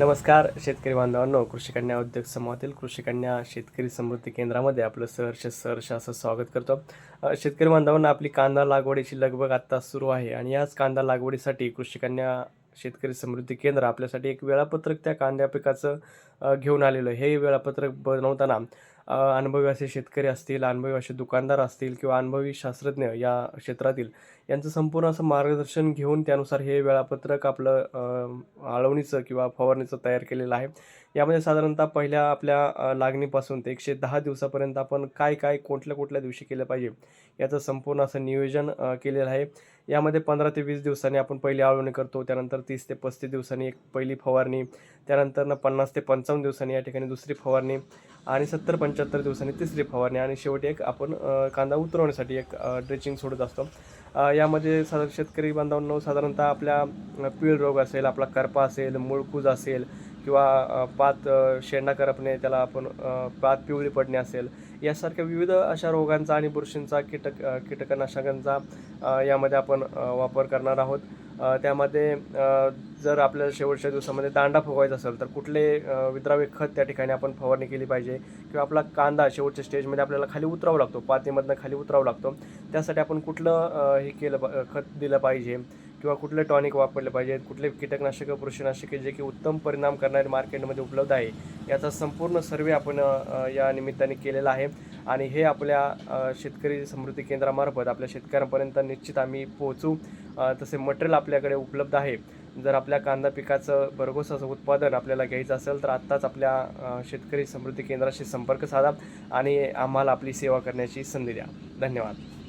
नमस्कार शेतकरी बांधवांनो कृषी कन्या उद्योग समूहातील कृषी कन्या शेतकरी समृद्धी केंद्रामध्ये आपलं सहर्ष सहर्ष असं स्वागत करतो. शेतकरी बांधवांना आपली कांदा लागवडीची लगबग आत्ता सुरू आहे आणि याच कांदा लागवडीसाठी कृषी कन्या शेतकरी समृद्धी केंद्र आपल्यासाठी एक वेळापत्रक त्या कांद्या पिकाचं घेऊन आलेलं हे वेळापत्रक बनवताना अनुभवी असे शेतकरी असतील अनुभवी असे दुकानदार असतील किंवा अनुभवी शास्त्रज्ञ या क्षेत्रातील यांचं संपूर्ण असं मार्गदर्शन घेऊन त्यानुसार हे वेळापत्रक आपलं आळवणीचं किंवा फवारणीचं तयार केलेलं आहे. यामध्ये साधारणतः पहिल्या आपल्या लागणीपासून ते एकशे दहा दिवसापर्यंत आपण काय काय कुठल्या कुठल्या दिवशी केलं पाहिजे याचं संपूर्ण असं नियोजन केलेलं आहे. यामध्ये पंधरा ते वीस दिवसांनी आपण पहिली आळवणी करतो त्यानंतर तीस ते पस्तीस दिवसांनी एक पहिली फवारणी त्यानंतर ना पन्नास ते पंचावन्न दिवसांनी या ठिकाणी दुसरी फवारणी आणि सत्तर पंच पंच्याहत्तर दिवसांनी तिसरी फवारणी आणि शेवटी एक आपण कांदा उतरवण्यासाठी एक ड्रेचिंग सोडत असतो. यामध्ये साधारण शेतकरी बांधवांनो साधारणतः आपल्या पीळ रोग असेल आपला करपा असेल मुळकूज असेल किंवा पात अ, शेंडा करपणे त्याला आपण पात पिवळी पडणे असेल यासारख्या विविध अशा रोगांचा आणि बुरशींचा कीटक कीटकनाशकांचा यामध्ये आपण वापर करणार आहोत. त्यामध्ये जर आपल्याला शेवटच्या दिवसामध्ये दांडा फुगवायचा असेल तर कुठले विद्रावे विद्राव्य खत त्या ठिकाणी आपण फवारणी केली पाहिजे? किंवा आपला कांदा शेवटच्या स्टेजमध्ये आपल्याला खाली उतरावं लागतो पातीमधनं खाली उतरावं लागतो. त्यासाठी आपण कुठलं हे केलं पा- खत दिलं पाहिजे? किंवा कुठले टॉनिक वापरले पाहिजे कुठले कीटकनाशकं पुरुषनाशके जे की उत्तम परिणाम करणारे मार्केटमध्ये उपलब्ध आहे याचा संपूर्ण सर्वे आपण या निमित्ताने केलेला आहे. आणि हे आपल्या शेतकरी समृद्धी केंद्रामार्फत आपल्या शेतकऱ्यांपर्यंत निश्चित आम्ही पोहोचू. तसे मटेरियल आपल्याकडे उपलब्ध आहे. जर आपल्या कांदा पिकाचं भरघोस असं उत्पादन आपल्याला घ्यायचं असेल तर आत्ताच आपल्या शेतकरी समृद्धी केंद्राशी संपर्क साधा आणि आम्हाला आपली सेवा करण्याची संधी द्या. धन्यवाद.